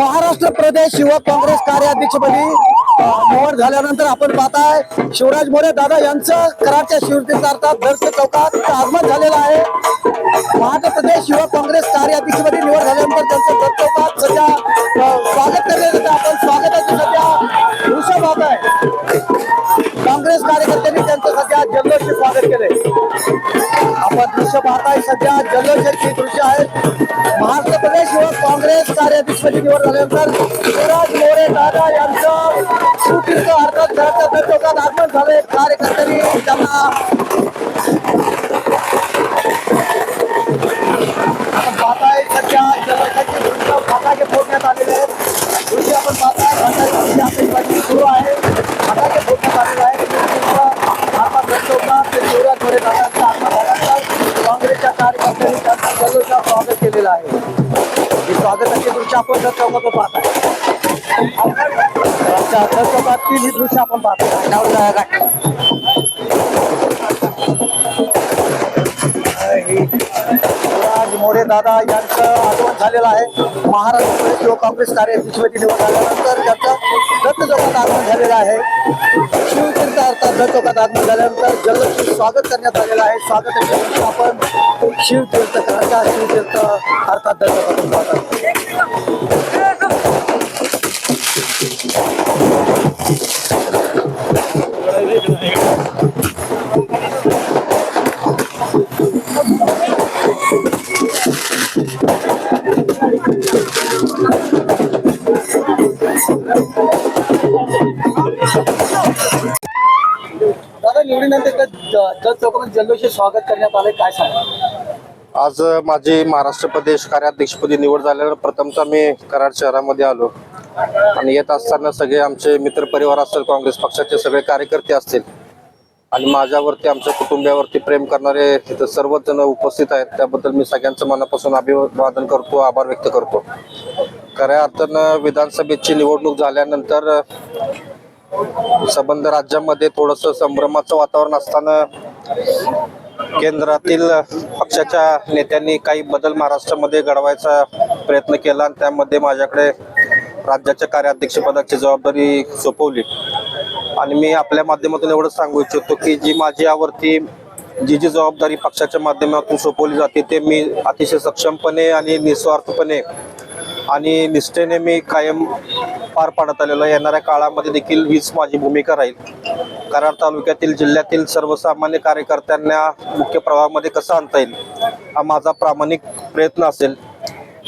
महाराष्ट्र प्रदेश युवक काँग्रेस कार्याध्यक्षपदी निवड झाल्यानंतर आपण पाहताय शिवराज मोरे दादा यांचं कराडच्या शिवतीर्थार्थात दर्श चौकात आगमन झालेलं आहे. महाराष्ट्र प्रदेश युवक काँग्रेस कार्याध्यक्षपदी निवड झाल्यानंतर त्यांचं दर्श चौकात आपण दृश्य पाहताय सध्या जलशक्ती दृश्य आहेत महाराष्ट्र प्रदेश युवक काँग्रेस कार्याध्यक्षपदी निवड झाल्यानंतर शिवराज मोरे दादा यांचं सुतीर्थ अर्थात घराच्या दर्शकात आगमन झाले. कार्यकर्त्यांनी त्यांना काँग्रेसच्या कार्यकर्त्यांनी त्यांचा जल्लोषात स्वागत केलेलं आहे. ही स्वागताची दृश्य आपण दर्शवतो पाहताय अच्छा दर्शकातील ही दृश्य आपण पाहतोय नाव काय? काय शिवराज मोरे दादा यांचं आगमन झालेलं आहे. महाराष्ट्र प्रदेश युवक काँग्रेस कार्याध्यक्षपदी निवड झाल्यानंतर त्यांचं दत्त चौकात आगमन झालेलं आहे. शिवतीर्थ चौकात आगमन झाल्यानंतर जल्लोषी स्वागत करण्यात आलेलं आहे. स्वागताचे आपण शिवतीर्थ कराच्या शिवतीर्थ अर्थात दत्त चौकातून पाहतात आता निवडीनंतर दत्त चौकात जल्लोषी स्वागत करण्यात आले काय सांगा आज माझी महाराष्ट्र प्रदेश कार्याध्यक्षपदी निवड झाल्यावर प्रथमतः मी कराड शहरामध्ये आलो. आणि येत असताना सगळे आमचे मित्रपरिवार असतील काँग्रेस पक्षाचे सगळे कार्यकर्ते असतील आणि माझ्यावरती आमच्या कुटुंबियावरती प्रेम करणारे तिथं सर्वच जण उपस्थित आहेत. त्याबद्दल मी सगळ्यांचं मनापासून अभिवादन करतो आभार व्यक्त करतो. खऱ्या अर्थानं विधानसभेची निवडणूक झाल्यानंतर संबंध राज्यामध्ये थोडस संभ्रमाचं वातावरण असताना केंद्रातील पक्षाच्या नेत्यांनी काही बदल महाराष्ट्रामध्ये घडवायचा प्रयत्न केला आणि त्यामध्ये माझ्याकडे राज्याच्या कार्याध्यक्षपदाची जबाबदारी सोपवली. आणि मी आपल्या माध्यमातून एवढंच सांगू इच्छितो की जी माझी आवडती जी जी जबाबदारी पक्षाच्या माध्यमातून सोपवली जाते ते मी अतिशय सक्षमपणे आणि निस्वार्थपणे आणि निष्ठेने मी कायम पार पाडत आलेलो येणाऱ्या काळामध्ये देखील हीच माझी भूमिका राहील. कराड तालुक्यातील जिल्ह्यातील सर्वसामान्य कार्यकर्त्यांना मुख्य प्रवाहामध्ये कसं आणता येईल हा माझा प्रामाणिक प्रयत्न असेल.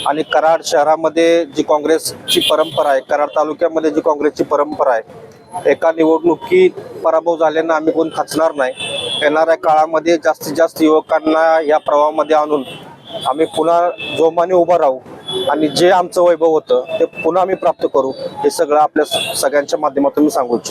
आणि कराड शहरामध्ये जी काँग्रेसची परंपरा आहे कराड तालुक्यामध्ये जी काँग्रेसची परंपरा आहे एका निवडणुकीत पराभव झाल्यानं आम्ही कोण खचणार नाही. येणाऱ्या काळामध्ये जास्तीत जास्त युवकांना या प्रवाहामध्ये आणून आम्ही पुन्हा जोमाने उभं राहू. आणि जे आमचं वैभव होतं ते पुन्हा आम्ही प्राप्त करू हे सगळं आपल्या सगळ्यांच्या माध्यमातून मी सांगू इच्छितो.